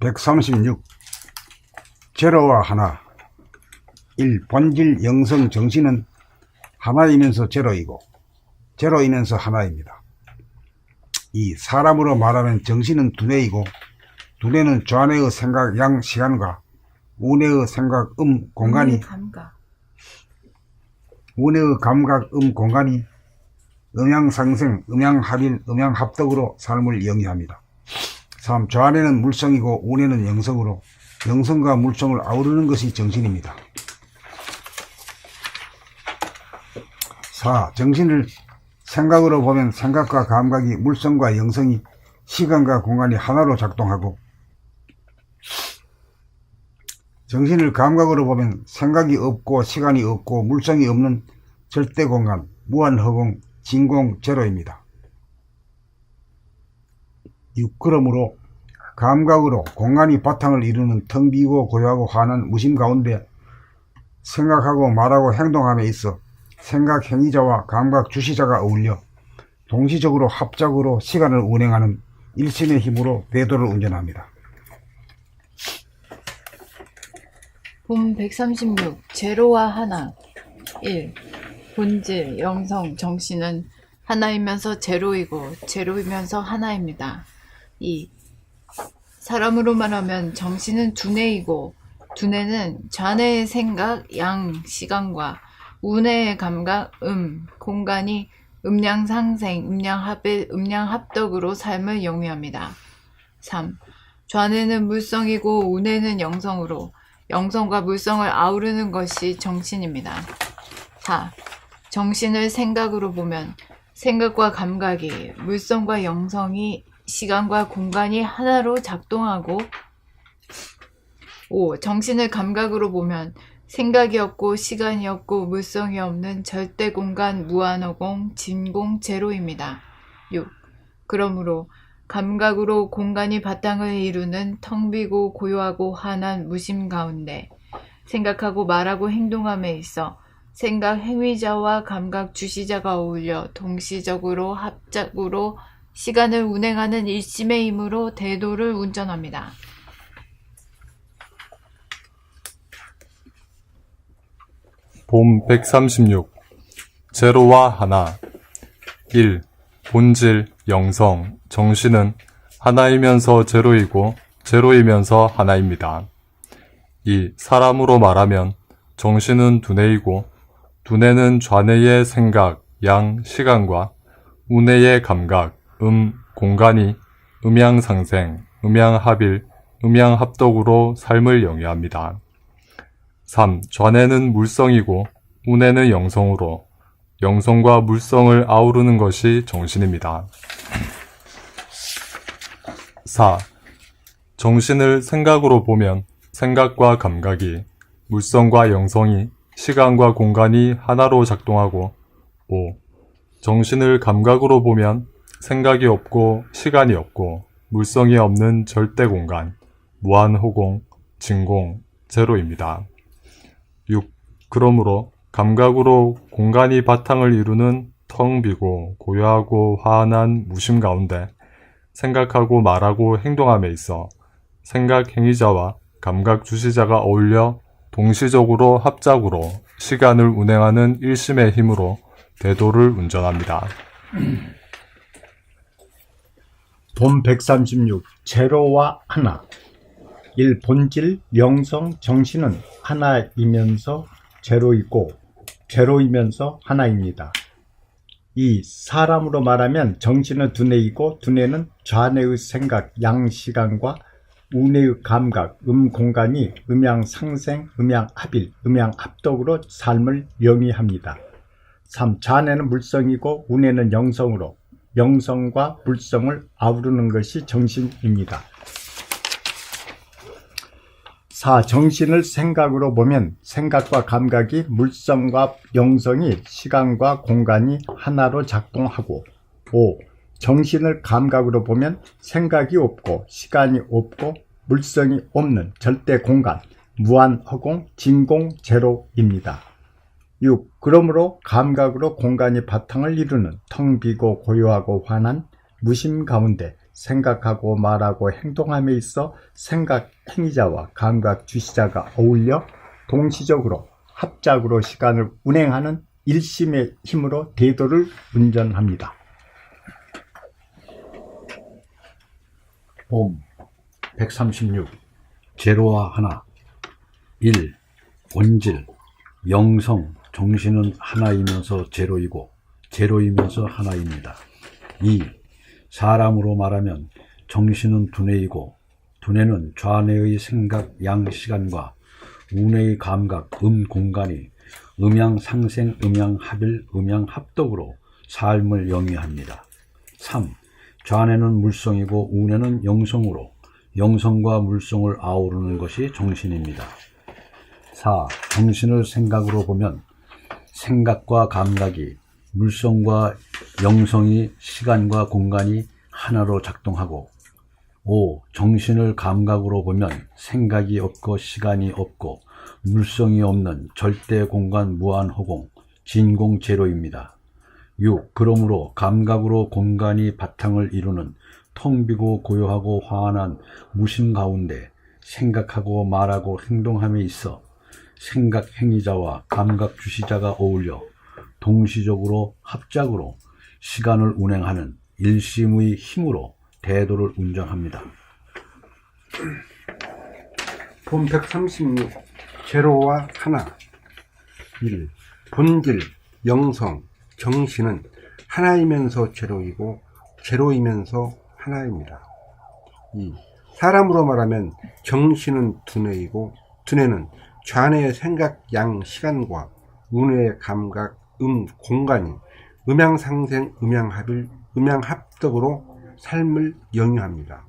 136 제로와 하나 1. 본질 영성 정신은 하나이면서 제로이고 제로이면서 하나입니다. 2. 사람으로 말하면 정신은 두뇌이고 두뇌는 좌뇌의 생각 양 시간과 우뇌의 생각 음 공간이 감각. 우뇌의 감각 음 공간이 음양상생, 음양 합일, 음양 합덕으로 삶을 영위합니다. 3. 좌뇌는 물성이고 우뇌는 영성으로 영성과 물성을 아우르는 것이 정신입니다. 4. 정신을 생각으로 보면 생각과 감각이 물성과 영성이 시간과 공간이 하나로 작동하고 정신을 감각으로 보면 생각이 없고 시간이 없고 물성이 없는 절대 공간, 무한 허공, 진공 제로입니다. 6. 그러므로 감각으로 공간이 바탕을 이루는 텅 비고 고요하고 환한 무심 가운데 생각하고 말하고 행동함에 있어 생각 행위자와 감각 주시자가 어울려 동시적으로 합작으로 시간을 운행하는 일심의 힘으로 대도를 운전합니다. 본 136. 제로와 하나. 1. 본질, 영성, 정신은 하나이면서 제로이고 제로이면서 하나입니다. 2. 사람으로 말하면 정신은 두뇌이고 두뇌는 좌뇌의 생각, 양, 시간과 우뇌의 감각, 음, 공간이 음양 상생, 음양 합일, 음양 합덕으로 삶을 영위합니다. 3. 좌뇌는 물성이고 우뇌는 영성으로 영성과 물성을 아우르는 것이 정신입니다. 4. 정신을 생각으로 보면 생각과 감각이 물성과 영성이 시간과 공간이 하나로 작동하고 5. 정신을 감각으로 보면 생각이 없고 시간이 없고 물성이 없는 절대 공간 무한허공 진공 제로입니다. 6. 그러므로 감각으로 공간이 바탕을 이루는 텅 비고 고요하고 환한 무심 가운데 생각하고 말하고 행동함에 있어 생각 행위자와 감각 주시자가 어울려 동시적으로 합작으로 시간을 운행하는 일심의 힘으로 대도를 운전합니다. 봄 136 제로와 하나 1. 본질, 영성, 정신은 하나이면서 제로이고 제로이면서 하나입니다. 2. 사람으로 말하면 정신은 두뇌이고 두뇌는 좌뇌의 생각, 양, 시간과 우뇌의 감각, 음, 공간이 음양상생, 음양합일, 음양합덕으로 삶을 영위합니다. 3. 좌뇌는 물성이고 우뇌는 영성으로 영성과 물성을 아우르는 것이 정신입니다. 4. 정신을 생각으로 보면 생각과 감각이 물성과 영성이 시간과 공간이 하나로 작동하고 5. 정신을 감각으로 보면 생각이 없고 시간이 없고 물성이 없는 절대 공간, 무한 호공, 진공, 제로입니다. 6. 그러므로 감각으로 공간이 바탕을 이루는 텅 비고 고요하고 화한한 무심 가운데 생각하고 말하고 행동함에 있어 생각 행위자와 감각 주시자가 어울려 동시적으로 합작으로 시간을 운행하는 일심의 힘으로 대도를 운전합니다. 본 136 제로와 하나 1. 본질, 영성, 정신은 하나이면서 제로이고 제로이면서 하나입니다. 2. 사람으로 말하면 정신은 두뇌이고 두뇌는 좌뇌의 생각, 양시간과 우뇌의 감각, 음공간이 음양상생, 음양합일, 음양합덕으로 삶을 영위합니다. 3. 좌뇌는 물성이고 우뇌는 영성으로 영성과 물성을 아우르는 것이 정신입니다. 4. 정신을 생각으로 보면 생각과 감각이 물성과 영성이 시간과 공간이 하나로 작동하고 5. 정신을 감각으로 보면 생각이 없고 시간이 없고 물성이 없는 절대 공간, 무한 허공, 진공 제로입니다. 6. 그러므로 감각으로 공간이 바탕을 이루는 텅 비고 고요하고 환한 무심 가운데 생각하고 말하고 행동함에 있어 생각 행위자와 감각 주시자가 어울려 동시적으로 합작으로 시간을 운행하는 일심의 힘으로 대도를 운전합니다. 봄 136 제로와 하나 1. 원질 영성 정신은 하나이면서 제로이고 제로이면서 하나입니다. 2. 사람으로 말하면 정신은 두뇌이고 두뇌는 좌뇌의 생각 양 시간과 우뇌의 감각 음 공간이 음양 상생 음양 합일 음양 합덕으로 삶을 영위합니다. 3. 좌뇌는 물성이고 우뇌는 영성으로 영성과 물성을 아우르는 것이 정신입니다. 4. 정신을 생각으로 보면 생각과 감각이 물성과 영성이 시간과 공간이 하나로 작동하고 5. 정신을 감각으로 보면 생각이 없고 시간이 없고 물성이 없는 절대 공간 무한 허공 진공 제로입니다. 6. 그러므로 감각으로 공간이 바탕을 이루는 텅 비고 고요하고 환한 무심 가운데 생각하고 말하고 행동함에 있어 생각 행위자와 감각 주시자가 어울려 동시적으로 합작으로 시간을 운행하는 일심의 힘으로 대도를 운전합니다. 본 136 제로와 하나 1. 본질, 영성, 정신은 하나이면서 제로이고 제로이면서 하나입니다. 2. 사람으로 말하면 정신은 두뇌이고 두뇌는 좌뇌의 생각 양 시간과 우뇌의 감각 음 공간이 음양상생 음양합일 음양합덕으로 삶을 영유합니다.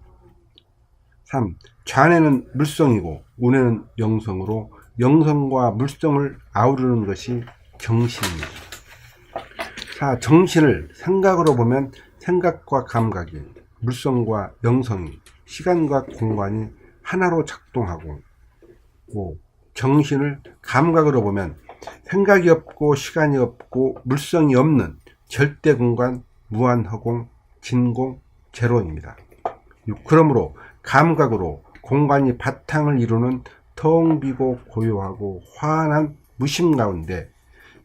3. 좌뇌는 물성이고 우뇌는 영성으로 영성과 물성을 아우르는 것이 정신입니다. 4. 정신을 생각으로 보면 생각과 감각이 물성과 영성이 시간과 공간이 하나로 작동하고 5. 정신을 감각으로 보면 생각이 없고 시간이 없고 물성이 없는 절대 공간 무한 허공 진공 제로입니다. 6. 그러므로 감각으로 공간이 바탕을 이루는 텅 비고 고요하고 환한 무심 가운데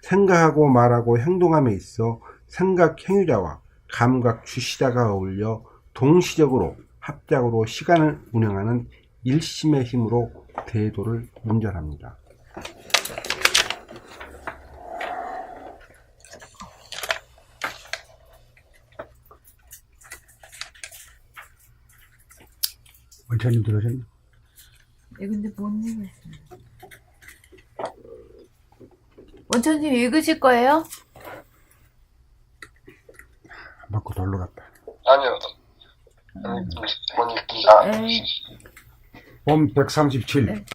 생각하고 말하고 행동함에 있어 생각 행위자와 감각 주시자가 어울려 동시적으로 합작으로 시간을 운영하는 일심의 힘으로 대도를 운전합니다. 원장님 들으셨나요? 예, 근데 뭔 얘기했어요? 원천님 읽으실 거예요? 맞고 돌로 갔다. 아니요. 아니, 뭐니, 아, 에이. 봄137